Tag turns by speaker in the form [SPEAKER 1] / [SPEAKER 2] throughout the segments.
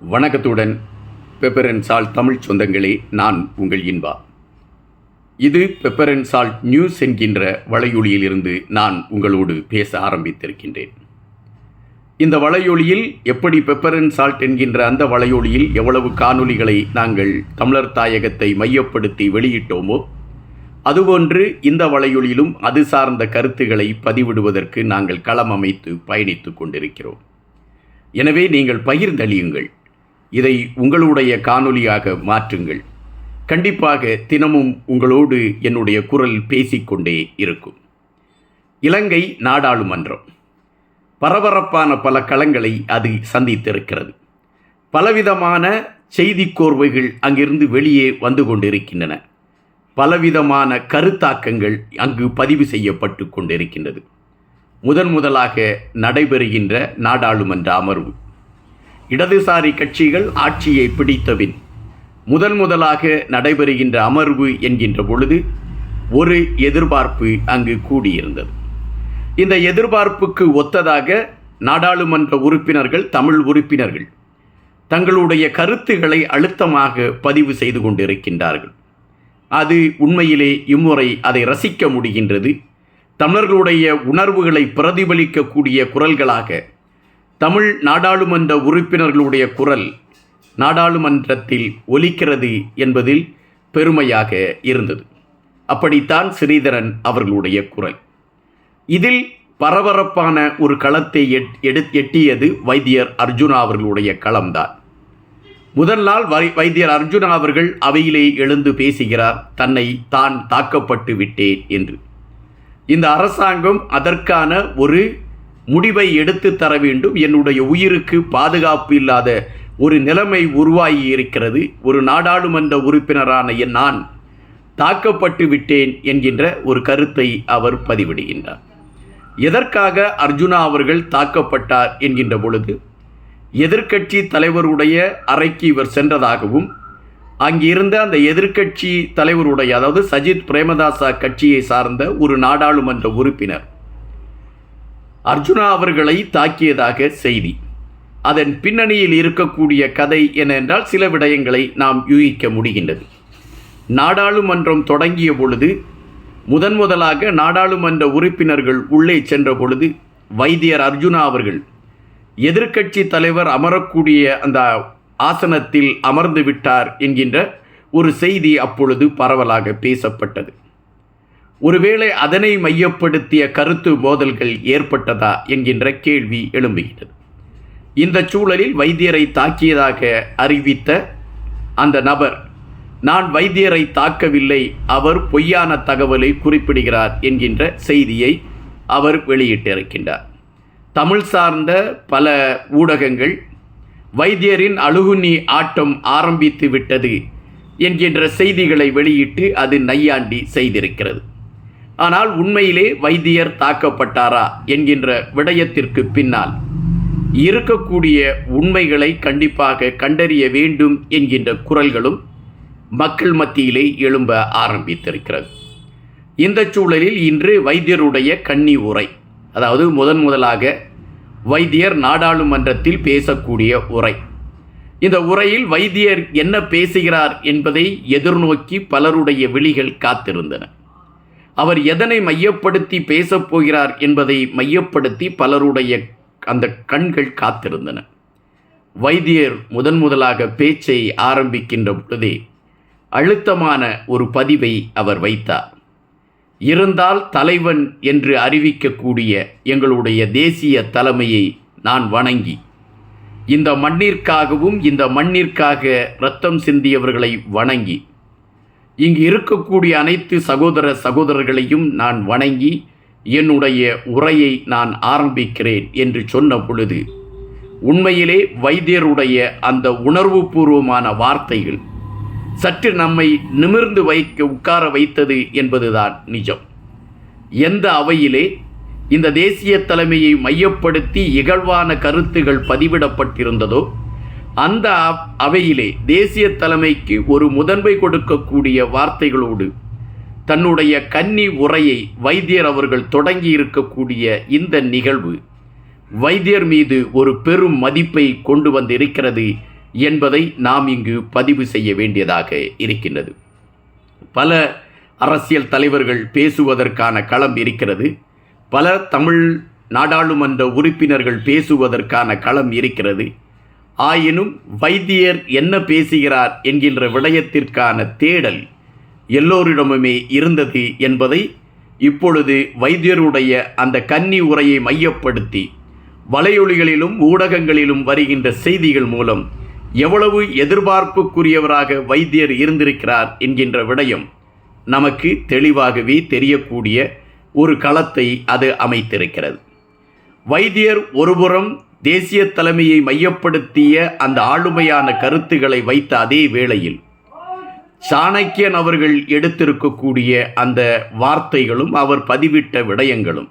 [SPEAKER 1] வணக்கத்துடன் பெப்பரன் சால்ட் தமிழ் சொந்தங்களே நான் உங்கள் இன்பா. இது பெப்பரன் சால்ட் நியூஸ் என்கின்ற வலையொலியிலிருந்து நான் உங்களோடு பேச ஆரம்பித்திருக்கின்றேன். இந்த வலையொலியில் எப்படி பெப்பரன் சால்ட் என்கின்ற அந்த வலையொலியில் எவ்வளவு காணொளிகளை நாங்கள் தமிழர் தாயகத்தை மையப்படுத்தி வெளியிட்டோமோ அதுபோன்று இந்த வலையொலியிலும் அது சார்ந்த கருத்துக்களை பதிவிடுவதற்கு நாங்கள் களம் அமைத்து பயணித்துக் கொண்டிருக்கிறோம். எனவே நீங்கள் பகிர்ந்தளியுங்கள். இதை உங்களுடைய காணொலியாக மாற்றுங்கள். கண்டிப்பாக தினமும் உங்களோடு என்னுடைய குரல் பேசிக்கொண்டே இருக்கும். இலங்கை நாடாளுமன்றம். பரபரப்பான பல களங்களை அது சந்தித்திருக்கிறது. பலவிதமான செய்திக் கோர்வைகள் அங்கிருந்து வெளியே வந்து கொண்டிருக்கின்றன. பலவிதமான கருத்தாக்கங்கள் அங்கு பதிவு செய்யப்பட்டு கொண்டிருக்கின்றது. முதன் முதலாக நடைபெறுகின்ற நாடாளுமன்ற அமர்வு. இடதுசாரி கட்சிகள் ஆட்சியை பிடித்தபின் முதன் முதலாக நடைபெறுகின்ற அமர்வு என்கின்ற பொழுது ஒரு எதிர்பார்ப்பு அங்கு கூடியிருந்தது. இந்த எதிர்பார்ப்புக்கு ஒத்ததாக நாடாளுமன்ற உறுப்பினர்கள் தமிழ் உறுப்பினர்கள் தங்களுடைய கருத்துக்களை அழுத்தமாக பதிவு செய்து கொண்டிருக்கின்றார்கள். அது உண்மையிலே இம்முறை அதை ரசிக்க முடிகின்றது. தமிழர்களுடைய உணர்வுகளை பிரதிபலிக்கக்கூடிய குரல்களாக தமிழ் நாடாளுமன்ற உறுப்பினர்களுடைய குரல் நாடாளுமன்றத்தில் ஒலிக்கிறது என்பதில் பெருமையாக இருந்தது. அப்படித்தான் ஸ்ரீதரன் அவர்களுடைய குரல். இதில் பரபரப்பான ஒரு களத்தை எட் எட்டியது வைத்தியர் அர்ஜுனா அவர்களுடைய களம்தான். முதல் நாள் வை வைத்தியர் அர்ஜுனா அவர்கள் அவையிலே எழுந்து பேசுகிறார் தன்னை தான் தாக்கப்பட்டு விட்டேன் என்று. இந்த அரசாங்கம் அதற்கான ஒரு முடிவை எடுத்து தர வேண்டும். என்னுடைய உயிருக்கு பாதுகாப்பு இல்லாத ஒரு நிலைமை உருவாகி இருக்கிறது. ஒரு நாடாளுமன்ற உறுப்பினரான என் நான் தாக்கப்பட்டு விட்டேன் என்கின்ற ஒரு கருத்தை அவர் பதிவிடுகின்றார். எதற்காக அர்ஜுனா அவர்கள் தாக்கப்பட்டார் என்கின்ற பொழுது எதிர்க்கட்சி தலைவருடைய அறைக்கு இவர் சென்றதாகவும் அங்கிருந்த அந்த எதிர்க்கட்சி தலைவருடைய அதாவது சஜித் பிரேமதாசா கட்சியை சார்ந்த ஒரு நாடாளுமன்ற உறுப்பினர் அர்ஜுனா அவர்களை தாக்கியதாக செய்தி. அதன் பின்னணியில் இருக்கக்கூடிய கதை என்னென்றால் சில விடயங்களை நாம் யூகிக்க முடிகின்றது. நாடாளுமன்றம் தொடங்கிய பொழுது முதன் முதலாக நாடாளுமன்ற உறுப்பினர்கள் உள்ளே சென்ற பொழுது வைத்தியர் அர்ஜுனா அவர்கள் எதிர்க்கட்சி தலைவர் அமரக்கூடிய அந்த ஆசனத்தில் அமர்ந்து விட்டார் என்கின்ற ஒரு செய்தி அப்பொழுது பரவலாக பேசப்பட்டது. ஒருவேளை அதனை மையப்படுத்திய கருத்து மோதல்கள் ஏற்பட்டதா என்கின்ற கேள்வி எழும்புகிறது இந்த சூழலில் வைத்தியரை தாக்கியதாக அறிவித்த அந்த நபர் நான் வைத்தியரை தாக்கவில்லை அவர் பொய்யான தகவலை குறிப்பிடுகிறார் என்கின்ற செய்தியை அவர் வெளியிட்டிருக்கின்றார். தமிழ் சார்ந்த பல ஊடகங்கள் வைத்தியரின் அழுகுனி ஆட்டம் ஆரம்பித்து விட்டது என்கின்ற செய்திகளை வெளியிட்டு அது நையாண்டி செய்திருக்கிறது. ஆனால் உண்மையிலே வைத்தியர் தாக்கப்பட்டாரா என்கின்ற விடயத்திற்கு பின்னால். இருக்கக்கூடிய உண்மைகளை கண்டிப்பாக கண்டறிய வேண்டும் என்கின்ற குரல்களும் மக்கள் மத்தியிலே எழும்ப ஆரம்பித்திருக்கிறது. இந்த சூழலில் இன்று வைத்தியருடைய கன்னி உரை அதாவது முதன் முதலாக வைத்தியர் நாடாளுமன்றத்தில் பேசக்கூடிய உரை. இந்த உரையில் வைத்தியர் என்ன பேசுகிறார் என்பதை எதிர்நோக்கி பலருடைய விழிகள் காத்திருந்தன. அவர் எதனை மையப்படுத்தி பேசப் போகிறார் என்பதை மையப்படுத்தி பலருடைய அந்த கண்கள் காத்திருந்தன. வைத்தியர் முதன் முதலாக பேச்சை ஆரம்பிக்கின்ற பொழுதே அழுத்தமான ஒரு பதிவை அவர் வைத்தார். இருந்தால் தலைவன் என்று அறிவிக்கக்கூடிய எங்களுடைய தேசிய தலைமையை நான் வணங்கி இந்த மண்ணிற்காகவும் இந்த மண்ணிற்காக இரத்தம் சிந்தியவர்களை வணங்கி இங்கு இருக்கக்கூடிய அனைத்து சகோதர சகோதரர்களையும் நான் வணங்கி என்னுடைய உரையை நான் ஆரம்பிக்கிறேன் என்று சொன்ன பொழுது உண்மையிலே வைத்தியருடைய அந்த உணர்வுபூர்வமான வார்த்தைகள் சற்று நம்மை நிமிர்ந்து வைக்க உட்கார வைத்தது என்பதுதான் நிஜம். எந்த அவையிலே இந்த தேசிய தலைமையை மையப்படுத்தி இகழ்வான கருத்துகள் பதிவிடப்பட்டிருந்ததோ அந்த அவையிலே தேசிய தலைமைக்கு ஒரு முதன்மை கொடுக்கக்கூடிய வார்த்தைகளோடு தன்னுடைய கன்னி உரையை வைத்தியர் அவர்கள் தொடங்கி இருக்கக்கூடிய இந்த நிகழ்வு வைத்தியர் மீது ஒரு பெரும் மதிப்பை கொண்டு வந்திருக்கிறது என்பதை நாம் இங்கு பதிவு செய்ய வேண்டியதாக இருக்கின்றது. பல அரசியல் தலைவர்கள் பேசுவதற்கான களம் இருக்கிறது. பல தமிழ் நாடாளுமன்ற உறுப்பினர்கள் பேசுவதற்கான களம் இருக்கிறது. ஆயினும் வைத்தியர் என்ன பேசுகிறார் என்கின்ற விடயத்திற்கான தேடல் எல்லோரிடமுமே இருந்தது என்பதை இப்பொழுது வைத்தியருடைய அந்த கன்னி உரையை மையப்படுத்தி வலையொலிகளிலும் ஊடகங்களிலும் வருகின்ற செய்திகள் மூலம் எவ்வளவு எதிர்பார்ப்புக்குரியவராக வைத்தியர் இருந்திருக்கிறார் என்கின்ற விடயம் நமக்கு தெளிவாகவே தெரியக்கூடிய ஒரு களத்தை அது அமைத்திருக்கிறது. வைத்தியர் ஒருபுறம் தேசிய தலைமையை மையப்படுத்திய அந்த ஆளுமையான கருத்துக்களை வைத்த அதே வேளையில் சாணக்கியன் அவர்கள் எடுத்திருக்கக்கூடிய அந்த வார்த்தைகளும் அவர் பதிவிட்ட விடயங்களும்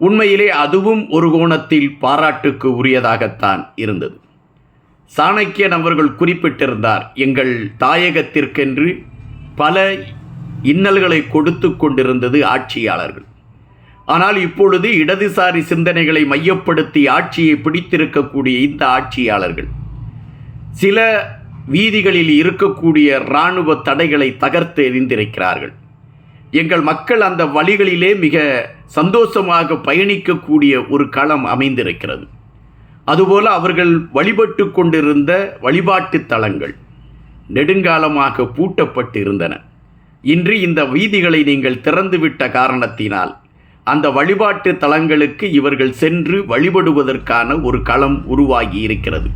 [SPEAKER 1] உண்மையிலே அதுவும் ஒரு கோணத்தில் பாராட்டுக்கு உரியதாகத்தான் இருந்தது. சாணக்கியன் அவர்கள் குறிப்பிட்டிருந்தார் எங்கள் தாயகத்திற்கென்று பல இன்னல்களை கொடுத்து கொண்டிருந்தது ஆட்சியாளர்கள். ஆனால் இப்பொழுது இடதுசாரி சிந்தனைகளை மையப்படுத்தி ஆட்சியை பிடித்திருக்கக்கூடிய இந்த ஆட்சியாளர்கள் சில வீதிகளில் இருக்கக்கூடிய இராணுவ தடைகளை தகர்த்து எறிந்திருக்கிறார்கள். எங்கள் மக்கள் அந்த வழிகளிலே மிக சந்தோஷமாக பயணிக்கக்கூடிய ஒரு களம் அமைந்திருக்கிறது. அதுபோல அவர்கள் வழிபட்டு கொண்டிருந்த வழிபாட்டு தலங்கள் நெடுங்காலமாக பூட்டப்பட்டு இருந்தன இன்று இந்த வீதிகளை நீங்கள் திறந்துவிட்ட காரணத்தினால் அந்த வழிபாட்டு தலங்களுக்கு இவர்கள் சென்று வழிபடுவதற்கான ஒரு களம் உருவாகி இருக்கிறது.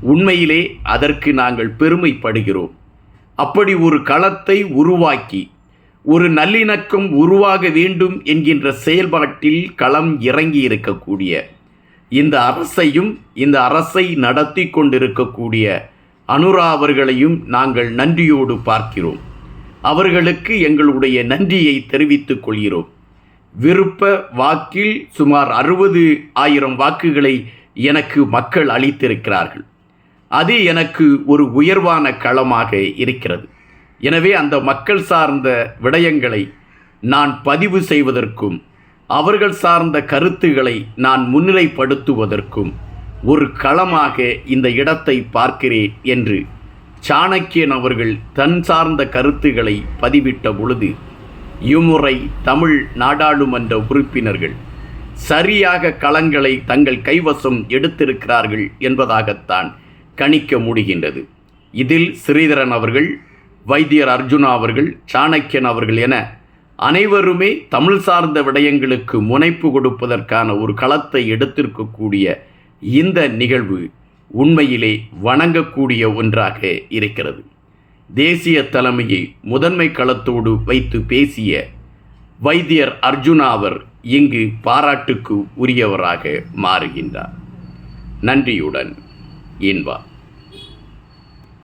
[SPEAKER 1] உண்மையிலே அதற்கு நாங்கள் பெருமைப்படுகிறோம். அப்படி ஒரு களத்தை உருவாக்கி ஒரு நல்லிணக்கம் உருவாக வேண்டும் என்கின்ற செயல்பாட்டில் களம் இறங்கி இருக்கக்கூடிய இந்த அரசையும் இந்த அரசை நடத்தி கொண்டிருக்கக்கூடிய அனுரா அவர்களையும் நாங்கள் நன்றியோடு பார்க்கிறோம். அவர்களுக்கு எங்களுடைய நன்றியை தெரிவித்துக் கொள்கிறோம். விருப்ப வாக்கில் சுமார் அறுபது ஆயிரம் வாக்குகளை எனக்கு மக்கள் அளித்திருக்கிறார்கள். அது எனக்கு ஒரு உயர்வான களமாக இருக்கிறது. எனவே அந்த மக்கள் சார்ந்த விடயங்களை நான் பதிவு செய்வதற்கும் அவர்கள் சார்ந்த கருத்துக்களை நான் முன்னிலைப்படுத்துவதற்கும் ஒரு களமாக இந்த இடத்தை பார்க்கிறேன் என்று சாணக்கியன் அவர்கள் தன் சார்ந்த கருத்துக்களை பதிவிட்ட பொழுது இம்முறை தமிழ் நாடாளுமன்ற உறுப்பினர்கள் சரியாக களங்களை தங்கள் கைவசம் எடுத்திருக்கிறார்கள் என்பதாகத்தான் கணிக்க முடிகின்றது. இதில் ஸ்ரீதரன் அவர்கள் வைத்தியர் அர்ஜுனா அவர்கள் சாணக்கியன் அவர்கள் என அனைவருமே தமிழ் சார்ந்த விடயங்களுக்கு முனைப்பு கொடுப்பதற்கான ஒரு களத்தை எடுத்திருக்கக்கூடிய இந்த நிகழ்வு உண்மையிலே வணங்கக்கூடிய ஒன்றாக இருக்கிறது. தேசிய தலைமையை முதன்மை களத்தோடு வைத்து பேசிய வைத்தியர் அர்ஜுனா அவர் இங்கு பாராட்டுக்கு உரியவராக மாறுகின்றார். நன்றியுடன் இன்பா.